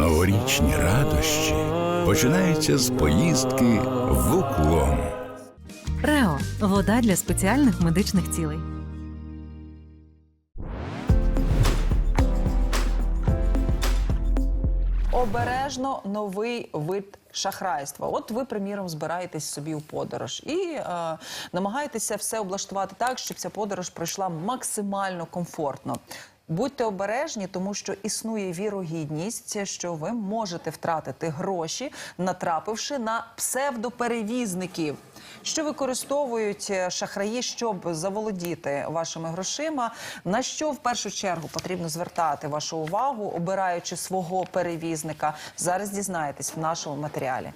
Новорічні радощі починаються з поїздки в уклон. Рео вода для спеціальних медичних цілей. Обережно новий вид шахрайства. От ви, приміром, збираєтесь собі у подорож і е, намагаєтеся все облаштувати так, щоб ця подорож пройшла максимально комфортно. Будьте обережні, тому що існує вірогідність, що ви можете втратити гроші, натрапивши на псевдоперевізників, що використовують е, шахраї, щоб заволодіти вашими грошима. На що в першу чергу потрібно звертати вашу увагу, обираючи свого перевізника. Зараз дізнаєтесь в нашому матеріалі.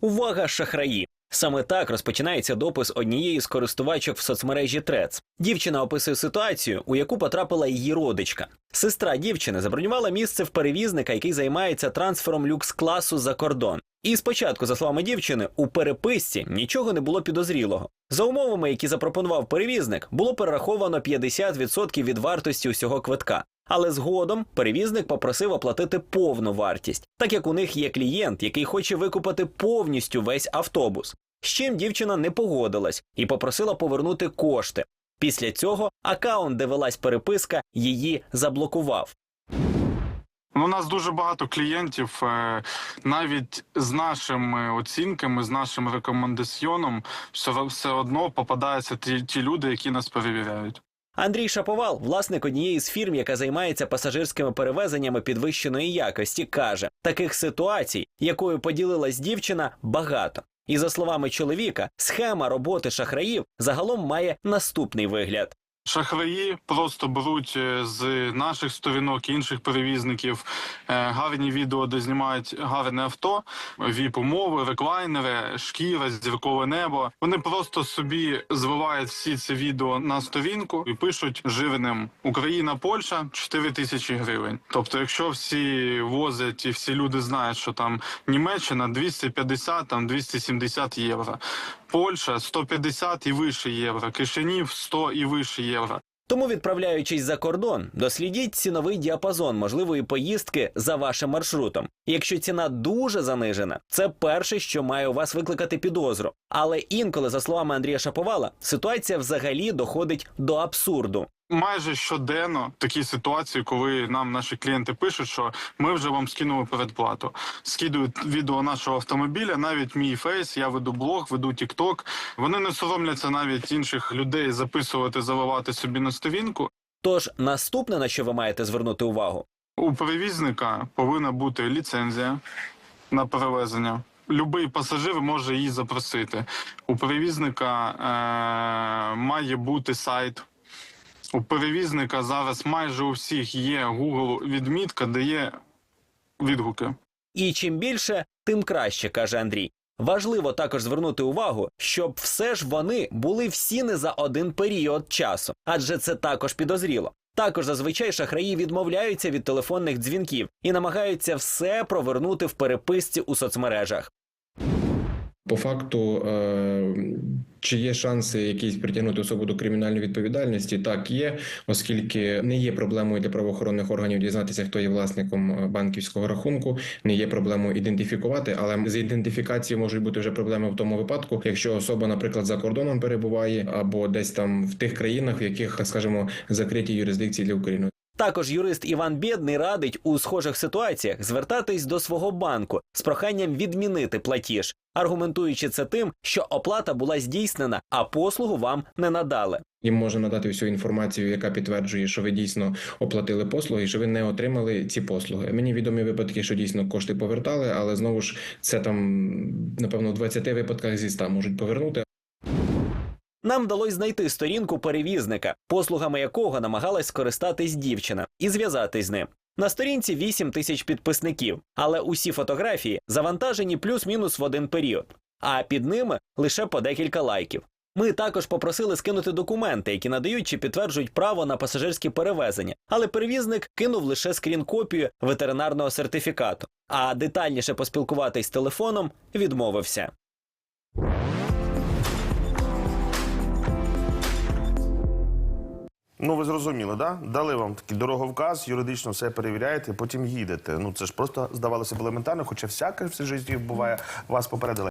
Увага, шахраї! Саме так розпочинається допис однієї з користувачок в соцмережі Трец. Дівчина описує ситуацію, у яку потрапила її родичка. Сестра дівчини забронювала місце в перевізника, який займається трансфером люкс-класу за кордон. І спочатку, за словами дівчини, у переписці нічого не було підозрілого. За умовами, які запропонував перевізник, було перераховано 50% від вартості усього квитка. Але згодом перевізник попросив оплатити повну вартість, так як у них є клієнт, який хоче викупити повністю весь автобус. З чим дівчина не погодилась і попросила повернути кошти. Після цього акаунт, де велась переписка, її заблокував. Ну, у нас дуже багато клієнтів, е, навіть з нашими оцінками, з нашим рекомендаціоном, все одно попадаються ті, ті люди, які нас перевіряють. Андрій Шаповал, власник однієї з фірм, яка займається пасажирськими перевезеннями підвищеної якості, каже: таких ситуацій, якою поділилась дівчина, багато. І за словами чоловіка, схема роботи шахраїв загалом має наступний вигляд. Шахраї просто беруть е, з наших сторінок інших перевізників е, гарні відео, де знімають гарне авто, віп-умови, реклайнери, шкіра, зіркове небо. Вони просто собі звивають всі ці відео на сторінку і пишуть жирним Україна, Польща 4 тисячі гривень. Тобто, якщо всі возять і всі люди знають, що там Німеччина 250, там 270 євро. Польща 150 і вище євро, Кишинів 100 і вище євро. Тому, відправляючись за кордон, дослідіть ціновий діапазон можливої поїздки за вашим маршрутом. Якщо ціна дуже занижена, це перше, що має у вас викликати підозру. Але інколи, за словами Андрія Шаповала, ситуація взагалі доходить до абсурду. Майже щоденно такі ситуації, коли нам наші клієнти пишуть, що ми вже вам скинули передплату. Скидують відео нашого автомобіля, навіть мій фейс, я веду блог, веду тікток. Вони не соромляться навіть інших людей записувати, заливати собі на сторінку. Тож наступне, на що ви маєте звернути увагу, У перевізника повинна бути ліцензія на перевезення. Любий пасажир може її запросити. У перевізника е- має бути сайт. У перевізника зараз майже у всіх є Google відмітка, де є відгуки. І чим більше, тим краще, каже Андрій. Важливо також звернути увагу, щоб все ж вони були всі не за один період часу, адже це також підозріло. Також зазвичай шахраї відмовляються від телефонних дзвінків і намагаються все провернути в переписці у соцмережах. По факту, е, чи є шанси якісь притягнути особу до кримінальної відповідальності? Так, є, оскільки не є проблемою для правоохоронних органів дізнатися, хто є власником е, банківського рахунку, не є проблемою ідентифікувати, але з ідентифікацією можуть бути вже проблеми в тому випадку, якщо особа, наприклад, за кордоном перебуває або десь там в тих країнах, в яких, так скажемо, закриті юрисдикції для України. Також юрист Іван Бєдний радить у схожих ситуаціях звертатись до свого банку з проханням відмінити платіж, аргументуючи це тим, що оплата була здійснена, а послугу вам не надали. Їм можна надати всю інформацію, яка підтверджує, що ви дійсно оплатили послуги, що ви не отримали ці послуги. Мені відомі випадки, що дійсно кошти повертали, але знову ж це там напевно в 20 випадках зі 100 можуть повернути. Нам вдалося знайти сторінку перевізника, послугами якого намагалась скористатись дівчина, і зв'язатись з ним. На сторінці 8 тисяч підписників, але усі фотографії завантажені плюс-мінус в один період, а під ними лише по декілька лайків. Ми також попросили скинути документи, які надають чи підтверджують право на пасажирські перевезення, але перевізник кинув лише скрін-копію ветеринарного сертифікату, а детальніше поспілкуватись телефоном відмовився. Ну, ви зрозуміли, да? Дали вам такий дороговказ, юридично все перевіряєте, потім їдете. Ну це ж просто здавалося б елементарно, хоча всяке в житті буває, вас попередили.